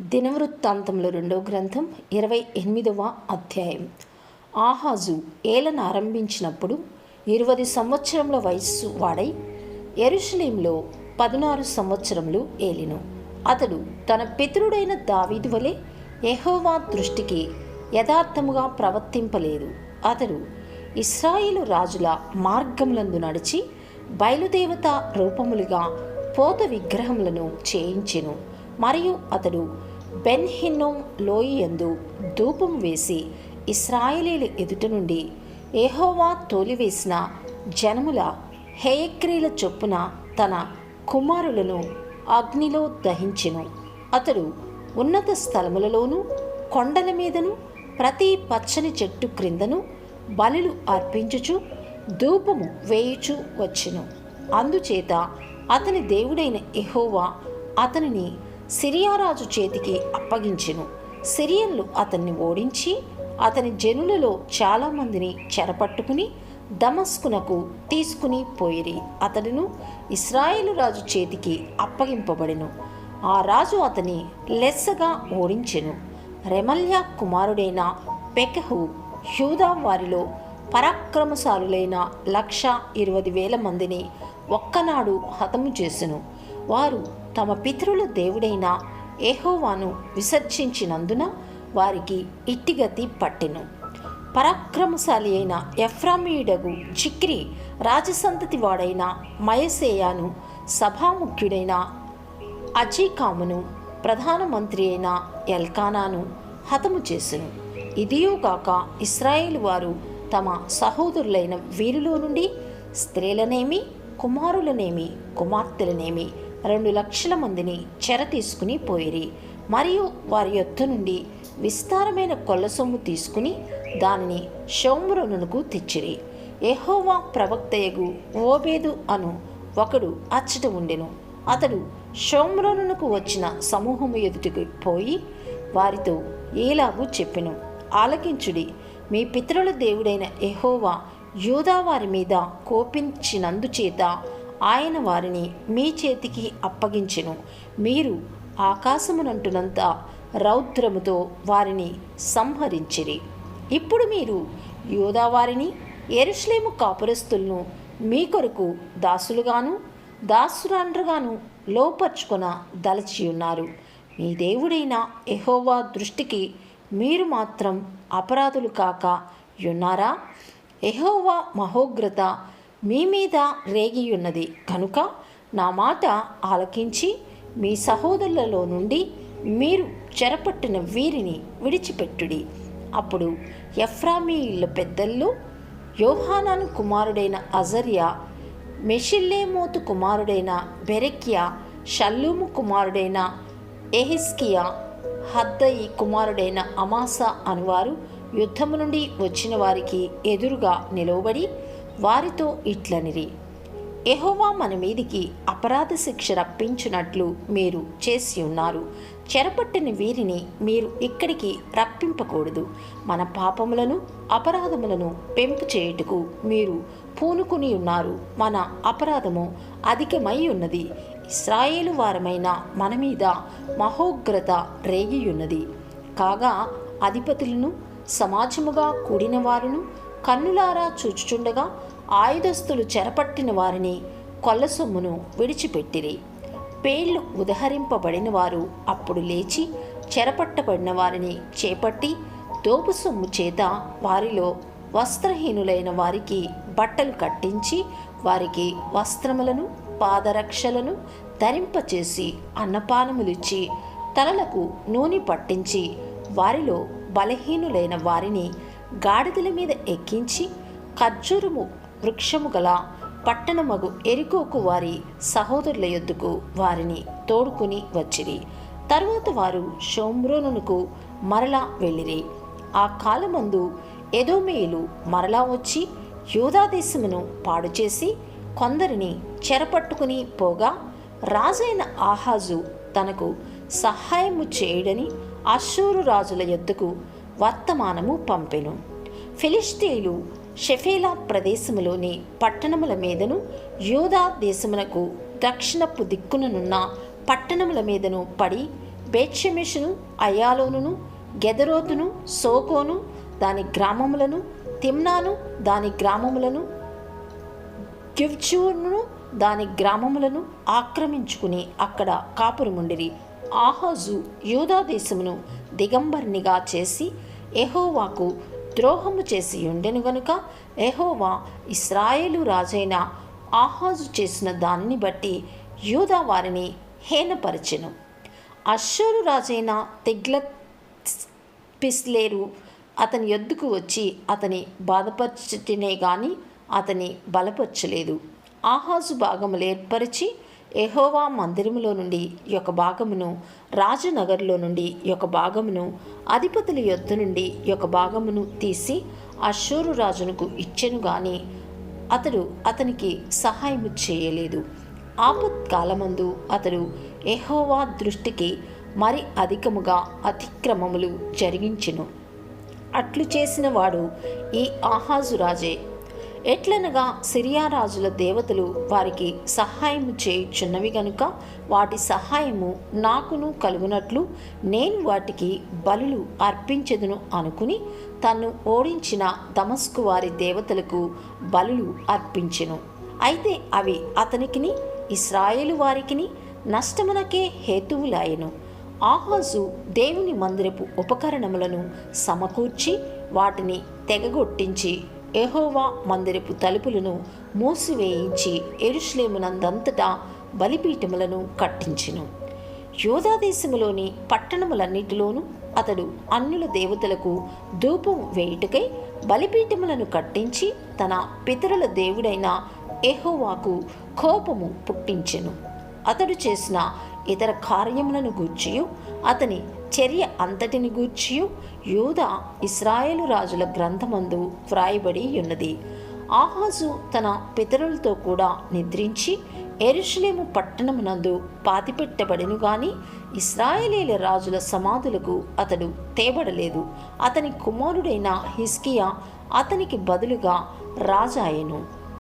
దినవృత్తాంతంలో రెండవ గ్రంథం ఇరవై ఎనిమిదవ అధ్యాయం. ఆహాజు ఏలను ఆరంభించినప్పుడు ఇరవై సంవత్సరముల వయస్సు వాడై ఎరుషలేంలో పదునారు సంవత్సరములు ఏలిను. అతడు తన పితరుడైన దావీదు వలె ఎహోవా దృష్టికి యథార్థముగా ప్రవర్తింపలేదు. అతడు ఇస్రాయిలు రాజుల మార్గములందు నడిచి బయలుదేవత రూపములుగా పోత విగ్రహములను చేయించెను. మరియు అతడు బెన్ హిన్నోం లోయందు ధూపం వేసి ఇస్రాయేలీల ఎదుట నుండి ఏహోవా తోలివేసిన జనముల హేయక్రియల చొప్పున తన కుమారులను అగ్నిలో దహించెను. అతడు ఉన్నత స్థలములలోనూ కొండల మీదను ప్రతి పచ్చని చెట్టు క్రిందను బలులు అర్పించుచు ధూపము వేయుచు వచ్చెను. అందుచేత అతని దేవుడైన ఎహోవా అతనిని సిరియారాజు చేతికి అప్పగించెను. సిరియన్లు అతన్ని ఓడించి అతని జనులలో చాలామందిని చెరపట్టుకుని దమస్కునకు తీసుకుని పోయిరి. అతడును ఇస్రాయేలు రాజు చేతికి అప్పగింపబడెను. ఆ రాజు అతని లెస్సగా ఓడించెను. రెమల్యా కుమారుడైన పెకహు హ్యూదా వారిలో పరాక్రమశాలులైన లక్ష ఇరవై వేల మందిని ఒక్కనాడు హతము చేసెను. వారు తమ పితరుల దేవుడైన ఏహోవాను విసర్జించినందున వారికి ఇట్టిగతి పట్టెను. పరాక్రమశాలి అయిన ఎఫ్రామీయుడగు చిక్రి రాజసంతతి వాడైన మయసేయాను సభాముఖ్యుడైన అజీకామును ప్రధానమంత్రి అయిన ఎల్కానాను హతము చేసెను. ఇదియోగాక ఇస్రాయేల్ వారు తమ సహోదరులైన వీరిలో నుండి స్త్రీలనేమి కుమారులనేమి కుమార్తెలనేమి రెండు లక్షల మందిని చెర తీసుకుని పోయిరి. మరియు వారి యొత్తు నుండి విస్తారమైన కొల్ల సొమ్ము తీసుకుని దానిని షోమ్రోనునకు తెచ్చిరి. ఎహోవా ప్రవక్తయగు ఓబేదు అను ఒకడు అచ్చట ఉండెను. అతడు షోమ్రోనునకు వచ్చిన సమూహము ఎదుటికి పోయి వారితో ఏలాగు చెప్పెను. ఆలకించుడి. మీ పితరుల దేవుడైన ఎహోవా యూదా వారి మీద కోపించినందుచేత ఆయన వారిని మీ చేతికి అప్పగించెను. మీరు ఆకాశమునంటునంత రౌద్రముతో వారిని సంహరించిరి. ఇప్పుడు మీరు యూదా వారిని కాపురస్తులను మీ కొరకు దాసులుగాను దాసురాండ్రుగాను లోపర్చుకొన దలచి ఉన్నారు మీ దేవుడైన ఎహోవా దృష్టికి మీరు మాత్రం అపరాధులు కాక ఉన్నారా ఎహోవా మహోగ్రత మీ మీద రేగియున్నది కనుక నా మాట ఆలకించి మీ సహోదరులలో నుండి మీరు చెరపట్టిన వీరిని విడిచిపెట్టుడి. అప్పుడు ఎఫ్రామీయుల పెద్దల్లో యోహానాను కుమారుడైన అజర్యా మెషిల్లేమోతు కుమారుడైన బెరెక్యా షల్లూము కుమారుడైన ఎహిస్కియా హద్దయి కుమారుడైన అమాస అనువారు యుద్ధము నుండి వచ్చిన వారికి ఎదురుగా నిలవబడి వారితో ఇట్లనిరి. ఎహోవా మన మీదికి అపరాధ శిక్ష రప్పించినట్లు మీరు చేసి ఉన్నారు. చెరపట్టిన వీరిని మీరు ఇక్కడికి రప్పింపకూడదు. మన పాపములను అపరాధములను పెంపు చేయుటకు మీరు పూనుకుని ఉన్నారు. మన అపరాధము అధికమై ఉన్నది. ఇస్రాయేలు వారమైన మన మీద మహోగ్రత రేగియున్నది. కాగా అధిపతులను సమాజముగా కూడిన వారును కన్నులారా చూచుచుండగా ఆయుధస్తులు చెరపట్టిన వారిని కొల్ల సొమ్మును విడిచిపెట్టిరి. పేర్లు ఉదహరింపబడిన వారు అప్పుడు లేచి చెరపట్టబడిన వారిని చేపట్టి దోపు సొమ్ము చేత వారిలో వస్త్రహీనులైన వారికి బట్టలు కట్టించి వారికి వస్త్రములను పాదరక్షలను ధరింపచేసి అన్నపానములిచ్చి తలలకు నూనె పట్టించి వారిలో బలహీనులైన వారిని గాడిదల మీద ఎక్కించి ఖర్జూరము వృక్షము గల పట్టణమగు ఎరికోకు వారి సహోదరుల యొద్దకు వారిని తోడుకుని వచ్చిరి. తరువాత వారు షోమ్రోనుకు మరలా వెళ్ళిరి. ఆ కాలమందు ఎదోమేయులు మరలా వచ్చి యూదాదేశమును పాడు చేసి కొందరిని చెరపట్టుకుని పోగా రాజైన ఆహాజు తనకు సహాయము చేయడని అశ్షూరు రాజుల యొద్దకు వర్తమానము పంపెను. ఫిలిస్తీయులు షెఫేలా ప్రదేశములోని పట్టణముల మీదను యూదా దేశమునకు దక్షిణపు దిక్కుననున్న పట్టణముల మీదను పడి బేక్షమిషును అయాలోనును గెదరోతును సోకోను దాని గ్రామములను తిమ్నాను దాని గ్రామములను గివ్చూను దాని గ్రామములను ఆక్రమించుకుని అక్కడ కాపురముండిరి. ఆహాజు యూదా దేశమును దిగంబర్నిగా చేసి ఎహోవాకు ద్రోహము చేసి ఉండెను గనుక ఎహోవా ఇస్రాయేలు రాజైన ఆహాజు చేసిన దానిని బట్టి యూదా వారిని హేనపరచెను. అశ్షూరు రాజైన తెగ్ల పిస్లేరు అతని ఎద్దుకు వచ్చి అతని బాధపరచటనే కానీ అతని బలపరచలేదు. ఆహాజు భాగములు ఏర్పరిచి ఎహోవా మందిరములో నుండి యొక్క భాగమును రాజనగర్లో నుండి యొక్క భాగమును అధిపతుల యొద్ద నుండి యొక్క భాగమును తీసి అశూరు రాజునకు ఇచ్చెను గాని అతడు అతనికి సహాయము చేయలేదు. ఆపత్కాలమందు అతడు ఎహోవా దృష్టికి మరి అధికముగా అతిక్రమములు జరిగించెను. అట్లు చేసిన వాడు ఈ ఆహాజు రాజే ఎట్లనగా సిరియా రాజుల దేవతలు వారికి సహాయం చేయుచున్నవి గనుక వాటి సహాయము నాకును కలుగునట్లు నేను వాటికి బలులు అర్పించదును అనుకుని తన్ను ఓడించిన దమస్కు వారి దేవతలకు బలులు అర్పించెను. అయితే అవి అతనికిని ఇస్రాయేలు వారికిని నష్టమునకే హేతువులాయెను. ఆహాజు దేవుని మందిరపు ఉపకరణములను సమకూర్చి వాటిని తెగగొట్టించి ఎహోవా మందిరపు తలుపులను మూసివేయించి ఎరుశ్లేమునందంతటా బలిపీఠములను కట్టించెను. యోధాదేశములోని పట్టణములన్నిటిలోనూ అతడు అన్నుల దేవతలకు ధూపం వేయుటకై బలిపీఠములను కట్టించి తన పితరుల దేవుడైన ఎహోవాకు కోపము పుట్టించెను. అతడు చేసిన ఇతర కార్యములను గూర్చియు అతని చర్య అంతటిని గూర్చియు యూద ఇస్రాయేలు రాజుల గ్రంథమందు వ్రాయబడి ఉన్నది. ఆహాజు తన పితరులతో కూడా నిద్రించి ఎరుషులేము పట్టణమునందు పాతిపెట్టబడిను గాని ఇస్రాయేలీల రాజుల సమాధులకు అతడు తేబడలేదు. అతని కుమారుడైన హిస్కియా అతనికి బదులుగా రాజాయెను.